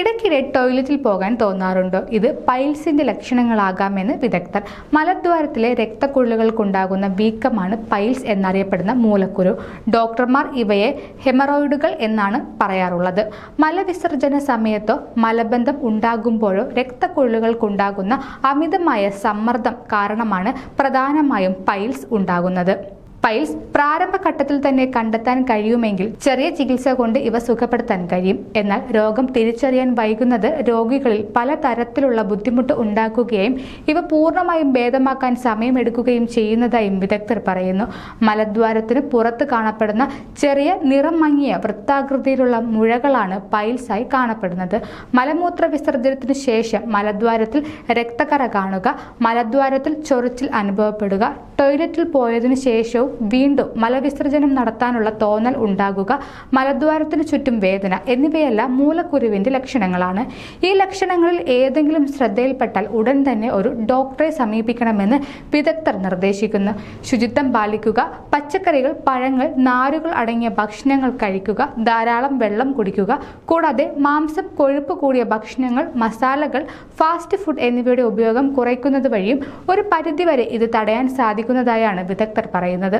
ഇടയ്ക്കിടെ ടോയ്ലറ്റിൽ പോകാൻ തോന്നാറുണ്ടോ? ഇത് പൈൽസിന്റെ ലക്ഷണങ്ങളാകാമെന്ന് വിദഗ്ധർ. മലദ്വാരത്തിലെ രക്തക്കുഴലുകൾക്കുണ്ടാകുന്ന വീക്കമാണ് പൈൽസ് എന്നറിയപ്പെടുന്ന മൂലക്കുരു. ഡോക്ടർമാർ ഇവയെ ഹെമറോയിഡുകൾ എന്നാണ് പറയാറുള്ളത്. മലവിസർജന സമയത്തോ മലബന്ധം ഉണ്ടാകുമ്പോഴോ രക്തക്കുഴലുകൾക്കുണ്ടാകുന്ന അമിതമായ സമ്മർദ്ദം കാരണമാണ് പ്രധാനമായും പൈൽസ് ഉണ്ടാകുന്നത്. പൈൽസ് പ്രാരംഭഘട്ടത്തിൽ തന്നെ കണ്ടെത്താൻ കഴിയുമെങ്കിൽ ചെറിയ ചികിത്സ കൊണ്ട് ഇവ സുഖപ്പെടുത്താൻ കഴിയും. എന്നാൽ രോഗം തിരിച്ചറിയാൻ വൈകുന്നത് രോഗികളിൽ പല തരത്തിലുള്ള ബുദ്ധിമുട്ട് ഉണ്ടാക്കുകയും ഇവ പൂർണമായും ഭേദമാക്കാൻ സമയമെടുക്കുകയും ചെയ്യുന്നതായും വിദഗ്ധർ പറയുന്നു. മലദ്വാരത്തിന് പുറത്ത് കാണപ്പെടുന്ന ചെറിയ നിറം മങ്ങിയ വൃത്താകൃതിയിലുള്ള മുഴകളാണ് പൈൽസായി കാണപ്പെടുന്നത്. മലമൂത്ര വിസർജനത്തിന് ശേഷം മലദ്വാരത്തിൽ രക്തകര കാണുക മലദ്വാരത്തിൽ ചൊറിച്ചിൽ അനുഭവപ്പെടുക ടോയ്ലറ്റിൽ പോയതിനു ശേഷവും വീണ്ടും മലവിസർജനം നടത്താനുള്ള തോന്നൽ ഉണ്ടാകുക മലദ്വാരത്തിന് ചുറ്റും വേദന എന്നിവയെല്ലാം മൂലക്കുരുവിന്റെ ലക്ഷണങ്ങളാണ്. ഈ ലക്ഷണങ്ങളിൽ ഏതെങ്കിലും ശ്രദ്ധയിൽപ്പെട്ടാൽ ഉടൻ തന്നെ ഒരു ഡോക്ടറെ സമീപിക്കണമെന്ന് വിദഗ്ധർ നിർദ്ദേശിക്കുന്നു. ശുചിത്വം പാലിക്കുക പച്ചക്കറികൾ പഴങ്ങൾ നാരുകൾ അടങ്ങിയ ഭക്ഷണങ്ങൾ കഴിക്കുക ധാരാളം വെള്ളം കുടിക്കുക കൂടാതെ മാംസം കൊഴുപ്പ് കൂടിയ ഭക്ഷണങ്ങൾ മസാലകൾ ഫാസ്റ്റ് ഫുഡ് എന്നിവയുടെ ഉപയോഗം കുറയ്ക്കുന്നത് വഴിയും ഒരു പരിധിവരെ ഇത് തടയാൻ സാധിക്കുന്നതായാണ് വിദഗ്ധർ പറയുന്നത്.